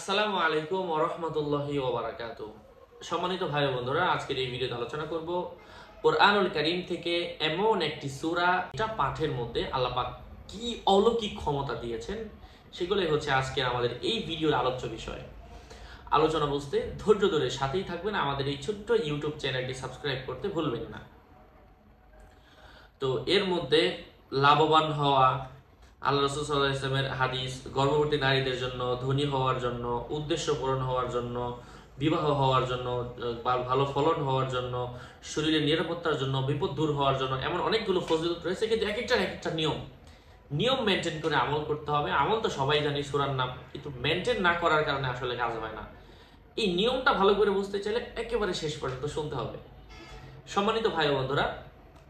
আসসালামু আলাইকুম ওরহমতুল্লাহি ওবরাকাত সম্মানিত ভাই বন্ধুরা, আজকের এই ভিডিওতে আলোচনা করব কোরআনুল করিম থেকে এমন একটি সূরা, এটা পাঠের মধ্যে আল্লাহ পাক কি অলৌকিক ক্ষমতা দিয়েছেন, সেগুলোই হচ্ছে আজকের আমাদের এই ভিডিওর আলোচ্য বিষয়। আলোচনা বুঝতে ধৈর্য ধরে সাথেই থাকবেন, আমাদের এই ছোট্ট ইউটিউব চ্যানেলটি সাবস্ক্রাইব করতে ভুলবেন না। তো এর মধ্যে লাভবান হওয়া আল্লাহ রসুল সাল্লাহ ইসলামের হাদিস, গর্ভবতী নারীদের জন্য, ধনী হওয়ার জন্য, উদ্দেশ্য পূরণ হওয়ার জন্য, বিবাহ হওয়ার জন্য ভালো ফলন হওয়ার জন্য, শরীরের নিরাপত্তার জন্য, বিপদ দূর হওয়ার জন্য এমন অনেকগুলো ফজিলত রয়েছে, কিন্তু এক একটা এক একটা নিয়ম। নিয়ম মেনটেন করে আমল করতে হবে। আমল তো সবাই জানি, সুরার নাম। কিন্তু মেনটেন না করার কারণে আসলে কাজ হয় না। এই নিয়মটা ভালো করে বুঝতে চাইলে একেবারে শেষ পর্যন্ত শুনতে হবে। সম্মানিত ভাই বন্ধুরা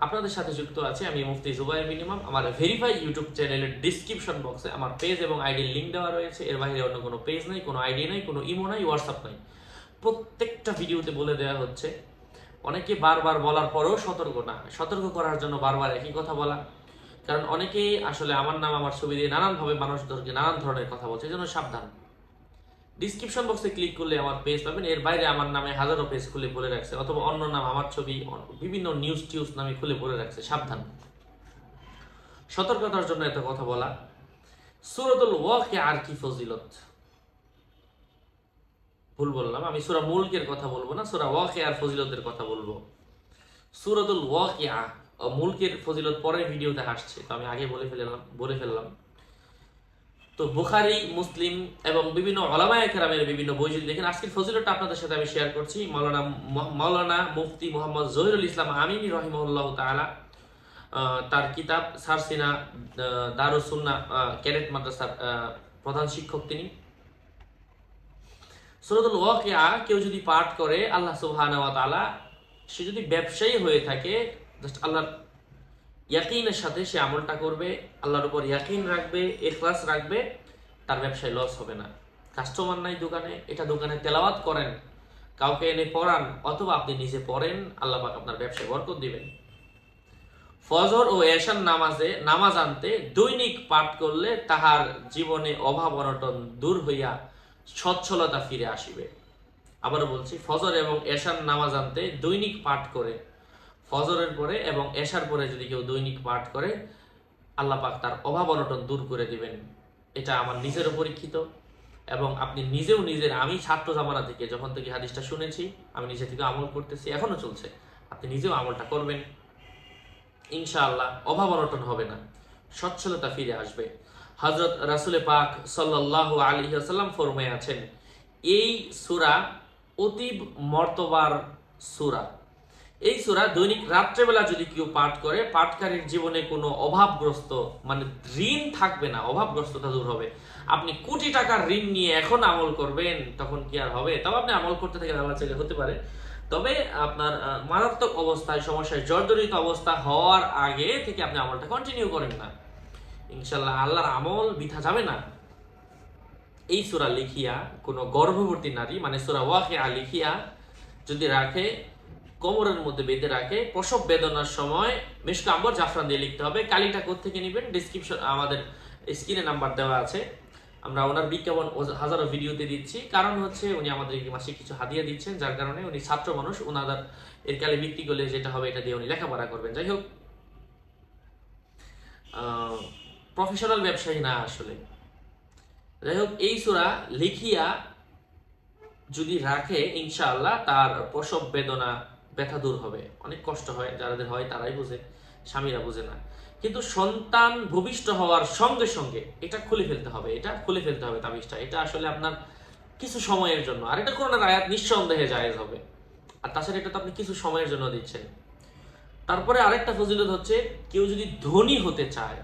আপনাদের সাথে যুক্ত আছে আমি মুফতি জুবাইর মিনিমাম। আমার ভেরিফাই ইউটিউব চ্যানেলের ডিসক্রিপশন বক্সে আমার পেজ এবং আইডির লিঙ্ক দেওয়া রয়েছে। এর বাইরে অন্য কোনো পেজ নাই, কোনো আইডি নাই, কোনো ইমো নাই হোয়াটসঅ্যাপ নাই। প্রত্যেকটা ভিডিওতে বলে দেওয়া হচ্ছে, অনেকে বারবার বলার পরেও সতর্ক না। সতর্ক করার জন্য বারবার একই কথা বলা। কারণ অনেকেই আসলে আমার নাম, আমার ছবি দিয়ে নানানভাবে মানুষদেরকে নানান ধরনের কথা বলছে, এই জন্য সাবধান। ডিসক্রিপশন বক্সে ক্লিক করলে আমার পেজ পাবেন। এর বাইরে আমার নামে হাজারো পেজ খুলে বলে রাখছে, অথবা অন্য নাম আমার ছবি বিভিন্ন নিউজ টিউজ নামে খুলে বলে রাখছে। সাবধান। সতর্কতার জন্য এত কথা বলা। সুরতুল ওয়াকে আর কি ফজিলত? ভুল বললাম, আমি সুরা মুলকের কথা বলব না, সুরা ওয়াকে আর ফজিলতের কথা বলব। সুরতুল ওয়াকে মুলকের ফজিলত পরের ভিডিওতে আসছে তো আমি আগে বলে ফেললাম বলে ফেললাম। তো বুখারি মুসলিম এবং বিভিন্ন ওলামায় কেরামের বিভিন্ন বই যদি দেখেন। আজকের ফজিলতটা আপনাদের সাথে আমি শেয়ার করছি। মাওলানা মহ- মাওলানা মুফতি মোহাম্মদ জহিরুল ইসলাম আমিনী রহিমউল্লাহ আহ, তার কিতাব সারসিনা দারুসুন্না ক্যাডেট মাদ্রাসার প্রধান শিক্ষক তিনি। সুরতুল ওয়াকিয়া কেউ যদি পাঠ করে আল্লাহ সুবহানাহু ওয়া সে যদি ব্যবসায়ী হয়ে থাকে জাস্ট আল্লাহর ইয়াকিনের সাথে সে আমলটা করবে, আল্লাহর উপর ইয়াকিন রাখবে এখলাস রাখবে, তার ব্যবসায় লস হবে না। কাস্টমার নাই দোকানে, এটা দোকানে তেলাওয়াত করেন, কাউকে এনে পড়ান, অথবা আপনি নিজে পড়েন, আল্লাহ পাক আপনার ব্যবসায় বরকত দিবেন। ফজর ও এশান নামাজে নামাজ আনতে দৈনিক পাঠ করলে তাহার জীবনে অভাব অনটন দূর হইয়া সচ্ছলতা ফিরে আসিবে। আবারও বলছি, ফজর এবং এশান নামাজ আনতে দৈনিক পাঠ করে ফজরের পরে এবং এশার পরে যদি কেউ দৈনিক পাঠ করে, আল্লাহ পাক তার অভাব অনটন দূর করে দিবেন। এটা আমার নিজেরও পরীক্ষিত এবং আপনি নিজেও নিজের, আমি ছাত্র জামানা থেকে যখন থেকে হাদিসটা শুনেছি, আমি নিজে থেকে আমল করতেছি, এখনও চলছে। আপনি নিজেও আমলটা করবেন। ইনশাআল্লাহ অভাব অনটন হবে না। সচ্ছলতা ফিরে আসবে। হজরত রাসুলে পাক সাল্লাহ আলী আসাল্লাম ফরমে আছেন, এই সুরা অতীব মর্তবার সুরা। এই সুরা দৈনিক রাত্রেবেলা যদি কেউ পাঠ করে, পাঠকারীর জীবনে কোনো অভাবগ্রস্ত মানে ঋণ থাকবে না, অভাবগ্রস্ততা দূর হবে। আপনি কোটি টাকার ঋণ নিয়ে এখন আমল করবেন, তখন কি আর হবে? তবে আপনি আমল করতে থাকেন, আল্লাহ চাইলে হতে পারে। তবে আপনার মারাত্মক অবস্থায়, সমস্যায় জর্জরিত অবস্থা হওয়ার আগে থেকে আপনি আমলটা কন্টিনিউ করেন না। ইনশাল্লাহ আল্লাহর আমল বিথা যাবে না। এই সুরা লিখিয়া কোনো গর্ভবতী নারী মানে সুরা ওয়াকে লিখিয়া যদি রাখে কোমরের মধ্যে বেঁধে রাখে। প্রসব বেদনার সময় মিশক আম্বর জাফরান দিয়ে লিখতে হবে, কালিটা থেকে নেবেন? ডিসক্রিপশন আমাদের স্ক্রিনে নাম্বার দেওয়া আছে। আমরা ওনার বিজ্ঞাপন হাজারো ভিডিওতে দিচ্ছি। কারণ হচ্ছে উনি আমাদের মাসে কিছু হাদিয়া দিচ্ছেন, যার কারণে উনি ছাত্র মানুষ। ওনাদের এর কালে বিক্রি করলে যেটা হবে এটা দিয়ে উনি লেখাপড়া করবেন। যাই হোক প্রফেশনাল ব্যবসায়ী না আসলে। যাই হোক, এই সুরা লিখিয়া যদি রাখে, ইনশাআল্লাহ তার প্রসব বেদনা ব্যথা দূর হবে, অনেক কষ্ট হয় যাদের হয় তারাই বোঝে, স্বামীরা বুঝে না। কিন্তু সন্তান ভূমিষ্ঠ হওয়ার সঙ্গে সঙ্গে এটা খুলে ফেলতে হবে, এটা খুলে ফেলতে হবে তাবিজটা, এটা আসলে আপনার কিছু সময়ের জন্য। আর এটা করোনার আয়াত নিঃসন্দেহে জায়েজ হবে। আর তাছাড়া এটা তো আপনি কিছু সময়ের জন্য দিচ্ছেন। তারপরে আরেকটা ফজিলত হচ্ছে, কেউ যদি ধনী হতে চায়,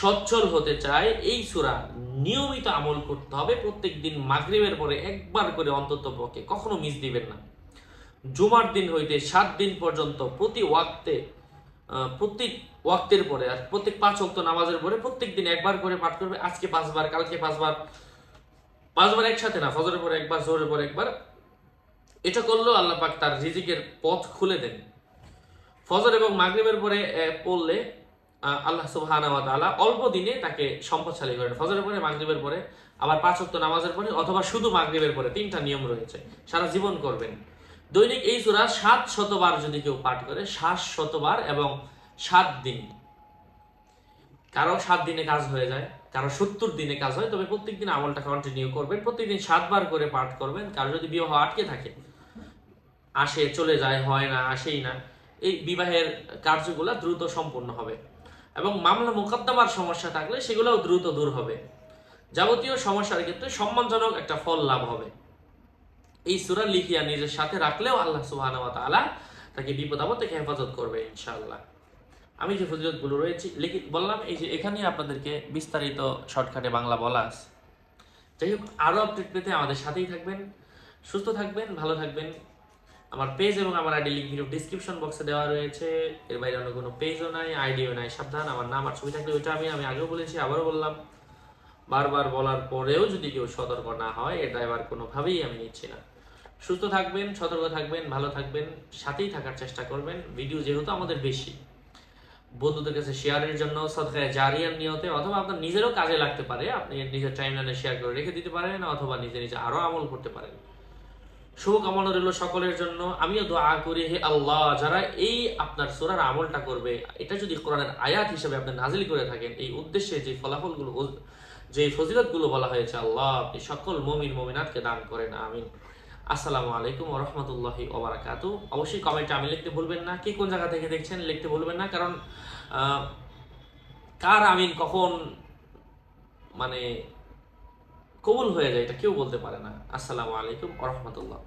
সচ্ছল হতে চায়, এই সুরা নিয়মিত আমল করতে হবে। প্রত্যেক দিন মাগরিবের পরে একবার করে অন্তত পক্ষে কখনো মিস দিবেন না। জুমার দিন হইতে সাত দিন পর্যন্ত প্রতি ওয়াক্তে প্রত্যেক ওয়াক্তের পরে আর প্রত্যেক পাঁচ ওয়াক্ত নামাজের পরে প্রত্যেক দিন একবার করে পাঠ করবে, আজকে পাঁচবার, কালকে পাঁচবার পাঁচবার একসাথে না, ফজরের পরে একবার জোরের পরে একবার। এটা করলেও আল্লাহ পাক তার রিজিকের পথ খুলে দেন। ফজর এবং মাগরিবের পরে পড়লে আল্লাহ তাআলা অল্প দিনে তাকে সম্পদশালী করেন। ফজরের পরে, মাগরিবের পরে, আবার পাঁচ ওয়াক্ত নামাজের পরে, অথবা শুধু মাগরিবের পরে তিনটা নিয়ম রয়েছে, সারা জীবন করবেন। দৈনিক এই সূরা সাত শতবার যদি কেউ পাঠ করে, সাত শতবার এবং সাত দিন। কারও সাত দিনে কাজ হয়ে যায়, কারও সত্তর দিনে কাজ হয়, তবে প্রত্যেকদিন আমলটা কন্টিনিউ করবেন। প্রত্যেকদিন সাতবার করে পাঠ করবেন, কারও যদি বিবাহ আটকে থাকে, আসে, চলে যায়, হয় না, আসেই না, এই বিবাহের কার্যগুলো দ্রুত সম্পূর্ণ হবে। এবং মামলা মোকদ্দমার সমস্যা থাকলে সেগুলোও দ্রুত দূর হবে। যাবতীয় সমস্যার ক্ষেত্রে সম্মানজনক একটা ফল লাভ হবে। এই সুরা লিখিয়া নিজের সাথে রাখলেও আল্লাহ সুবহান ওয়া তাকে বিপদ আপদ থেকে হেফাজত করবে ইনশাআল্লাহ। আমি যে ফজিলতগুলো রয়েছে, লিখি, বললাম এই যে এখানেই আপনাদেরকে বিস্তারিত শর্টকাটে বাংলা বলা আছে। যাই হোক আরও আপডেট পেতে আমাদের সাথেই থাকবেন, সুস্থ থাকবেন, ভালো থাকবেন। আমার পেজ এবং আমার আইডি লিঙ্ক ভিডিও ডিসক্রিপশন বক্সে দেওয়া রয়েছে। এর বাইরে অন্য কোনো পেজও নাই আইডিও নাই, সাবধান, আমার নাম আর ছবি থাকলে ওইটা আমি আমি আগেও বলেছি, আবারও বললাম। বারবার বলার পরেও যদি কেউ সতর্ক না হয় এটা এবার কোনোভাবেই আমি নিচ্ছি না। সুস্থ থাকবেন, সতর্ক থাকবেন, ভালো থাকবেন, সাথেই থাকার চেষ্টা করবেন। ভিডিও যেহেতু আমাদের বেশি, বন্ধুদের কাছে শেয়ারের জন্য সদকায় জারিয়ার নিয়তে, অথবা আপনার নিজেরও কাজে লাগতে পারে, আপনি নিজের টাইমলাইনে শেয়ার করে রেখে দিতে পারেন, অথবা নিজে নিজে আরও আমল করতে পারেন। শুভকামনা রইল সকলের জন্য। আমিও দোয়া করি হে আল্লাহ, যারা এই আপনার সোরার আমলটা করবে, এটা যদি কোরআনের আয়াত হিসেবে আপনি নাজিল করে থাকেন, এই উদ্দেশ্যে যে ফলাফলগুলো, যে ফজিলতগুলো বলা হয়েছে, আল্লাহ আপনি সকল মমিন, মমিনাতকে দান করেন, আমিন। আসসালামু আলাইকুম রহমতুল্লাহি ওবরাকাতু অবশ্যই কমেন্টে আমি লিখতে ভুলবেন না। কে কোন জায়গা থেকে দেখছেন লিখতে ভুলবেন না, কারণ কার আমিন কখন মানে কবুল হয়ে যায় এটা কেউ বলতে পারে না। আসসালামু আলাইকুম রহমতুল্লাহ